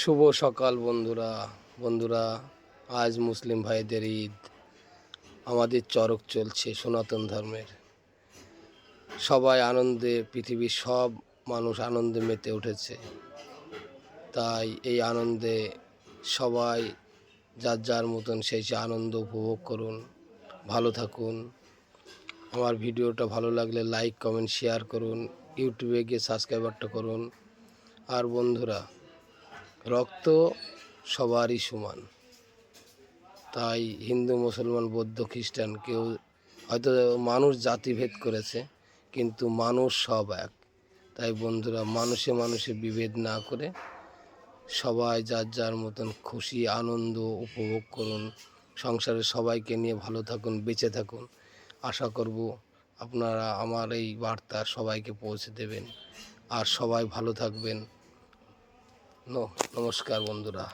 শুভ সকাল বন্ধুরা। বন্ধুরা, আজ মুসলিম ভাইদের ঈদ। আমাদের চরক চলছে সনাতন ধর্মের। সবাই আনন্দে, পৃথিবীর সব মানুষ আনন্দে মেতে উঠেছে। তাই এই আনন্দে সবাই যার যার মতন সেই সে আনন্দ উপভোগ করুন, ভালো থাকুন। আমার ভিডিওটা ভালো লাগলে লাইক, কমেন্ট, শেয়ার করুন। ইউটিউবে গিয়ে সাবস্ক্রাইবারটা করুন। আর বন্ধুরা রক্ত সবারই সমান। তাই হিন্দু, মুসলমান, বৌদ্ধ, খ্রিস্টান কেউ হয়তো মানুষ জাতিভেদ করেছে, কিন্তু মানুষ সব এক। তাই বন্ধুরা, মানুষে মানুষে বিভেদ না করে সবাই যার যার মতন খুশি, আনন্দ উপভোগ করুন। সংসারে সবাইকে নিয়ে ভালো থাকুন, বেঁচে থাকুন। আশা করব আপনারা আমার এই বার্তা সবাইকে পৌঁছে দেবেন। আর সবাই ভালো থাকবেন। নমস্কার বন্ধুরা।